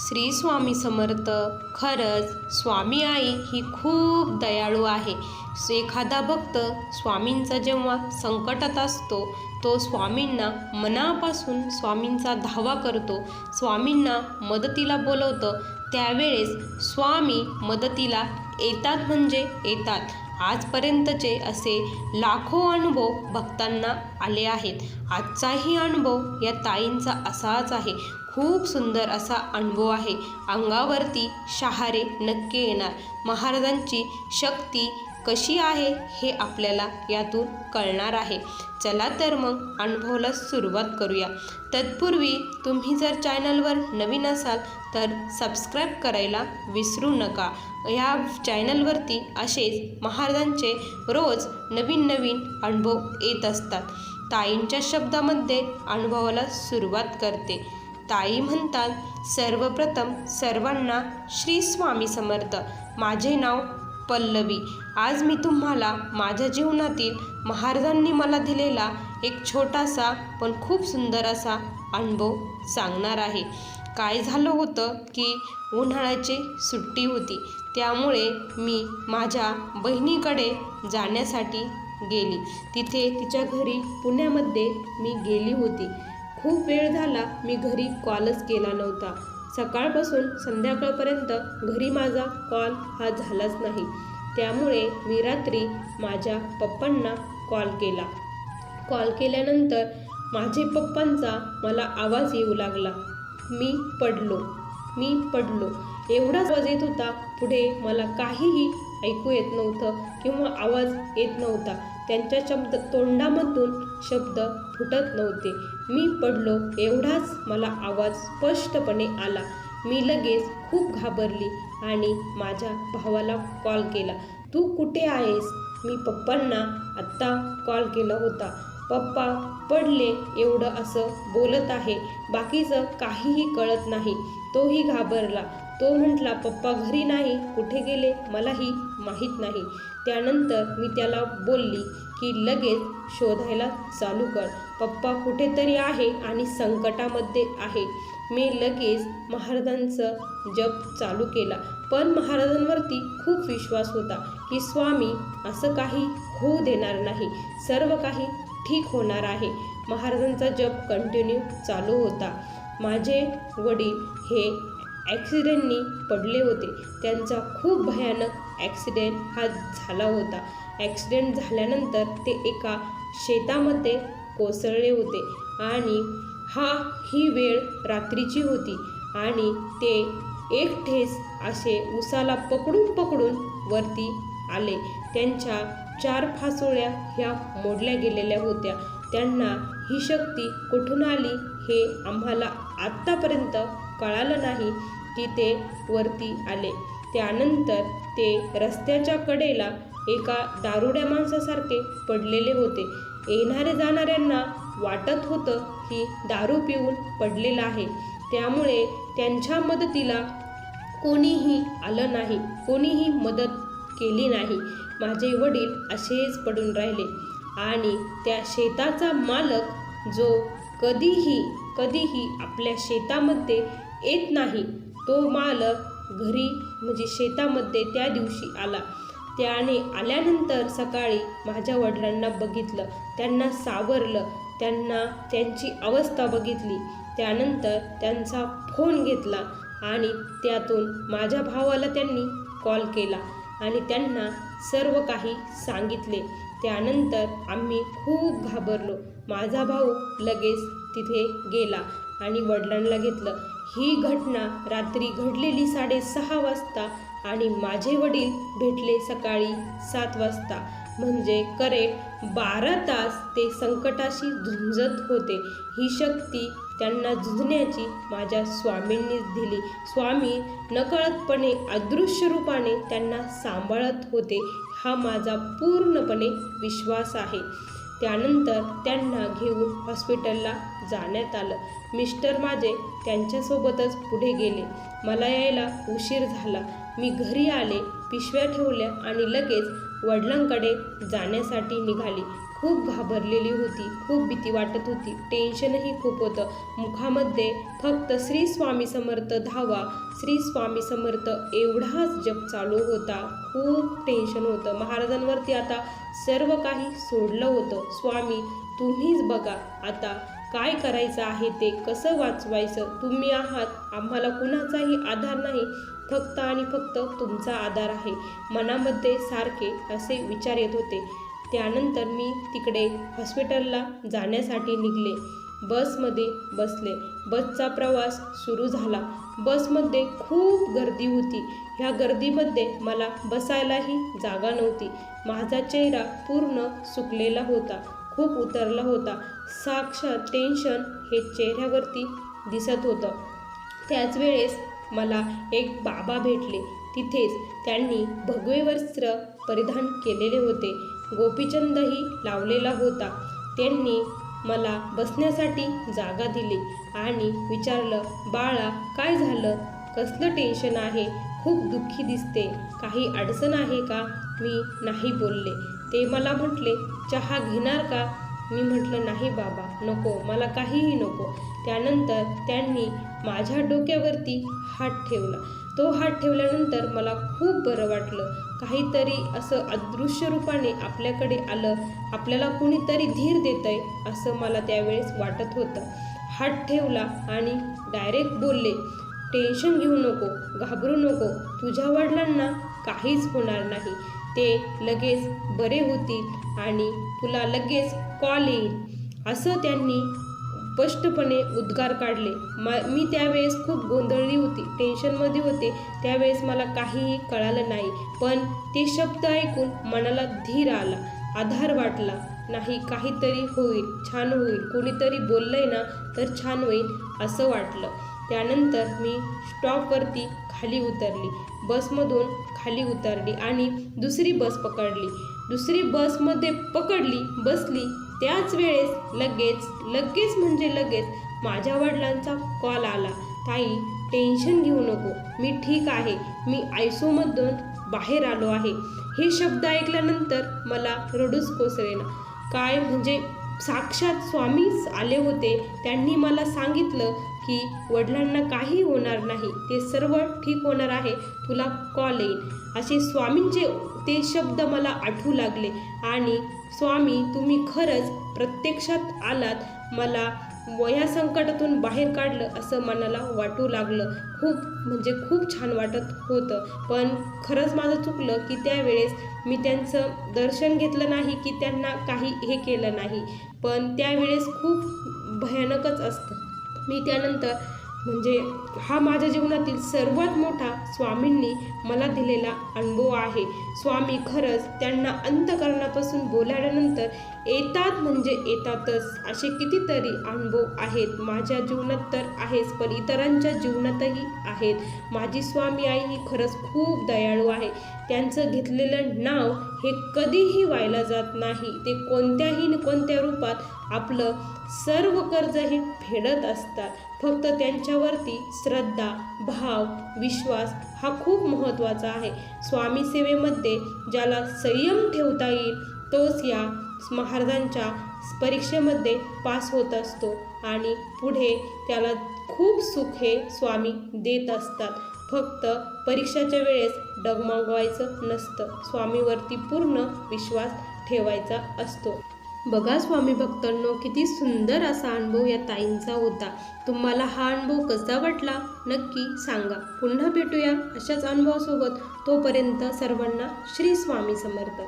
श्री स्वामी समर्थ. खरंच स्वामी आई ही खूप दयाळू आहे. एखादा भक्त स्वामींचा जेव्हा संकटात असतो तो स्वामींना मनापासून स्वामींचा धावा करतो. स्वामींना मदतीला बोलवतो. त्यावेळेस स्वामी मदतीला येतात म्हणजे येतात. आजपर्यंतचे असे लाखो अनुभव भक्तांना आले आहेत. आजचाही अनुभव या ताईंचा असाच आहे. खूप सुंदर असा अनुभव आहे. अंगावरती शहारे नक्की येणार. महाराजांची शक्ती कशी आहे हे आपल्याला यातून कळणार आहे. चला तर मग अनुभवाला सुरुवात करूया. तत्पूर्वी तुम्ही जर चॅनलवर नवीन असाल तर सबस्क्राईब करायला विसरू नका. या चॅनलवरती असेच महाराजांचे रोज नवीन नवीन अनुभव येत असतात. ताईंच्या शब्दामध्ये अनुभवाला सुरुवात करते. ताई म्हणतात सर्वप्रथम सर्वांना श्री स्वामी समर्थ. माझे नाव पल्लवी. आज मी तुम्हाला माझ्या जीवनातील महाराजांनी मला दिलेला एक छोटासा पण खूप सुंदर असा अनुभव सांगणार आहे. काय झालं होतं की उन्हाळ्याची सुट्टी होती. त्यामुळे मी माझ्या बहिणीकडे जाण्यासाठी गेली. तिथे तिच्या घरी पुण्यामध्ये मी गेली होती. खूप वेळ झाला मी घरी कॉलच केला नव्हता. सकाळपासून संध्याकाळपर्यंत घरी माझा कॉल हा झालाच नाही. त्यामुळे मी रात्री माझ्या पप्पांना कॉल केला. कॉल केल्यानंतर माझे पप्पांचा मला आवाज येऊ लागला. मी पडलो. मी पडलो. एवढाच आवाज येत होता पुढे मला काहीही ऐकू येत नव्हतं किंवा आवाज येत नव्हता. त्यांच्या शब्द तोंडामधून शब्द फुटत नव्हते. मी पडलो एवढाच मला आवाज स्पष्टपणे आला. मी लगेच खूप घाबरली आणि माझ्या भावाला कॉल केला तू कुठे आहेस? मी पप्पांना आत्ता कॉल केला होता. पप्पा पडले एवढं असं बोलत आहे. बाकीचं काहीही कळत नाही. तोही घाबरला. तो म्हटला पप्पा घरी नाही कुठे गेले? मलाही माहीत नाही. त्यानंतर मी त्याला बोलली की लगेच शोधायला चालू कर. पप्पा कुठेतरी आहे आणि संकटामध्ये आहे. मी लगेच महाराजांचं जप चालू केला. पण महाराजांवरती खूप विश्वास होता की स्वामी असं काही होऊ देणार नाही. सर्व काही ठीक होणार आहे. महाराजांचा जप कंटिन्यू चालू होता. माझे वडील हे ॲक्सिडेंटनी पडले होते. त्यांचा खूप भयानक ॲक्सिडेंट हा झाला होता. ॲक्सिडेंट झाल्यानंतर ते एका शेतामध्ये कोसळले होते. आणि हा ही वेळ रात्रीची होती. आणि ते एक ठेस असे उसाला पकडून पकडून वरती आले. त्यांच्या चार फासोळ्या ह्या मोडल्या गेलेल्या होत्या. त्यांना ही शक्ती कुठून आली हे आम्हाला आत्तापर्यंत कळालं नाही की ते वरती आले. त्यानंतर ते रस्त्याच्या कडेला एका दारुड्या माणसासारखे पडलेले होते. येणारे जाणाऱ्यांना वाटत होतं की दारू पिऊन पडलेला आहे. त्यामुळे त्यांच्या मदतीला कोणीही आलं नाही. कोणीही मदत केली नाही. माझे वडील असेच पडून राहिले. आणि त्या शेताचा मालक जो कधीही कधीही आपल्या शेतामध्ये येत नाही तो मालक घरी म्हणजे शेतामध्ये त्या दिवशी आला. त्याने आल्यानंतर सकाळी माझ्या वडिलांना बघितलं. त्यांना सावरलं. त्यांना त्यांची अवस्था बघितली. त्यानंतर त्यांचा फोन घेतला आणि त्यातून माझ्या भावाला त्यांनी कॉल केला आणि त्यांना सर्व काही सांगितले. त्यानंतर आम्ही खूप घाबरलो. माझा भाऊ लगेच तिथे गेला आणि वडिलांना घेतलं. ही घटना रात्री घडलेली साडेसहा वाजता आणि माझे वडील भेटले सकाळी सात वाजता. म्हणजे करेक्ट बारा तास ते संकटाशी झुंजत होते. ही शक्ती त्यांना झुंजण्याची माझ्या स्वामींनीच दिली. स्वामी नकळतपणे अदृश्य रूपाने त्यांना सांभाळत होते. हा माझा पूर्णपणे विश्वास आहे. त्यानंतर त्यांना घेऊन हॉस्पिटलला जाण्यात आलं. मिस्टर माझे त्यांच्यासोबतच पुढे गेले. मला यायला उशीर झाला. मी घरी आले पिशव्या ठेवल्या आणि लगेच वडिलांकडे जाण्यासाठी निघाली. खूप घाबरलेली होती खूप भीती वाटत होती. टेन्शनही खूप होतं. मुखामध्ये फक्त श्री स्वामी समर्थ धावा. श्री स्वामी समर्थ एवढाच जप चालू होता. खूप टेन्शन होतं. महाराजांवरती आता सर्व काही सोडलं होतं. स्वामी तुम्हीच बघा आता काय करायचं आहे ते? कसं वाचवायचं? तुम्ही आहात. आम्हाला कुणाचाही आधार नाही. फक्त आणि फक्त तुमचा आधार आहे. मनामध्ये सारखे असे विचार येत होते. त्यानंतर मी तिकडे हॉस्पिटलला जाण्यासाठी निघले. बसमध्ये बसले. बसचा प्रवास सुरू झाला. बसमध्ये खूप गर्दी होती. ह्या गर्दीमध्ये मला बसायलाही जागा नव्हती. माझा चेहरा पूर्ण सुकलेला होता. खूप उतरला होता. साक्षात टेन्शन हे चेहऱ्यावरती दिसत होतं. त्याच वेळेस मला एक बाबा भेटले. तिथेच त्यांनी भगवे वस्त्र परिधान केलेले होते. गोपीचंदही लावलेला होता. त्यांनी मला बसण्यासाठी जागा दिली आणि विचारलं बाळा काय झालं? कसलं टेन्शन आहे? खूप दुःखी दिसते. काही अडचण आहे का? मी नाही बोलले. ते मला म्हटले चहा घेणार का? मी म्हटलं नाही बाबा नको मला काहीही नको. त्यानंतर त्यांनी माझ्या डोक्यावरती हात ठेवला. तो हात ठेवल्यानंतर मला खूप बरं वाटलं. काहीतरी असं अदृश्य रूपाने आपल्याकडे आलं. आपल्याला कुणीतरी धीर देतंय असं मला त्यावेळेस वाटत होतं. हात ठेवला आणि डायरेक्ट बोलले टेन्शन घेऊ नको घाबरू नको. तुझ्या वडिलांना काहीच होणार नाही. ते लगेच बरे होतील आणि तुला लगेच कॉल येईल. असं त्यांनी स्पष्टपणे उद्गार काढले. मा मी त्यावेळेस खूप गोंधळली होती टेन्शनमध्ये होते. त्यावेळेस मला काहीही कळालं नाही पण ते शब्द ऐकून मनाला धीर आला. आधार वाटला नाही काहीतरी होईल छान होईल कोणीतरी बोललंय ना तर छान होईल असं वाटलं. त्यानंतर मी स्टॉपवरती खाली उतरली. बसमधून खाली उतरली आणि दुसरी बस पकडली. दुसरी बसमध्ये पकडली बसली त्याच वेळेस लगेच लगेच म्हणजे लगेच माझ्या वडिलांचा कॉल आला. ताई टेन्शन घेऊ नको. मी ठीक आहे. मी आयसोमधून बाहेर आलो आहे. हे शब्द ऐकल्यानंतर मला रडूच कोसळेना. काय म्हणजे साक्षात स्वामीच आले होते. त्यांनी मला सांगितलं की वडिलांना काही होणार नाही. ते सर्व ठीक होणार आहे. तुला कॉल येईल. असे स्वामींचे ते शब्द मला आठवू लागले. आणि स्वामी तुम्ही खरंच प्रत्यक्षात आलात. मला वया संकटातून बाहेर काढलं असं मनाला वाटू लागलं. खूप म्हणजे खूप छान वाटत होतं. पण खरंच माझं चुकलं की त्यावेळेस मी त्यांचं दर्शन घेतलं नाही की त्यांना काही हे केलं नाही. पण त्यावेळेस खूप भयानकच असतं. मी त्यानंतर म्हणजे हा माझ्या जीवनातील सर्वात मोठा स्वामींनी मला दिलेला अनुभव आहे. स्वामी खरंच त्यांना अंतकरणापासून बोलाल्यानंतर येतात म्हणजे येतातच. असे कितीतरी अनुभव आहेत. माझ्या जीवनात तर आहेच पण इतरांच्या जीवनातही आहेत. माझी स्वामी आई ही खरंच खूप दयाळू आहे. त्यांचं घेतलेलं नाव हे कधीही व्हायला जात नाही. ते कोणत्याही न कोणत्या रूपात आपलं सर्व कर्ज हे फेडत असतात. फक्त त्यांच्यावरती श्रद्धा भाव विश्वास हा खूप महत्त्वाचा आहे. स्वामी सेवेमध्ये ज्याला संयम ठेवता येईल तोच या महाराजांच्या परीक्षेमध्ये पास होत असतो आणि पुढे त्याला खूप सुख हे स्वामी देत असतात. फक्त परीक्षाच्या वेळेस डगमगवायचं नसतं. स्वामीवरती पूर्ण विश्वास ठेवायचा असतो. बघा स्वामी भक्तांनो किती सुंदर असा अनुभव या ताईंचा होता. तुम्हाला हा अनुभव कसा वाटला? नक्की सांगा. पुन्हा भेटूया अशाच अनुभवासोबत. तोपर्यंत सर्वांना श्री स्वामी समर्थ.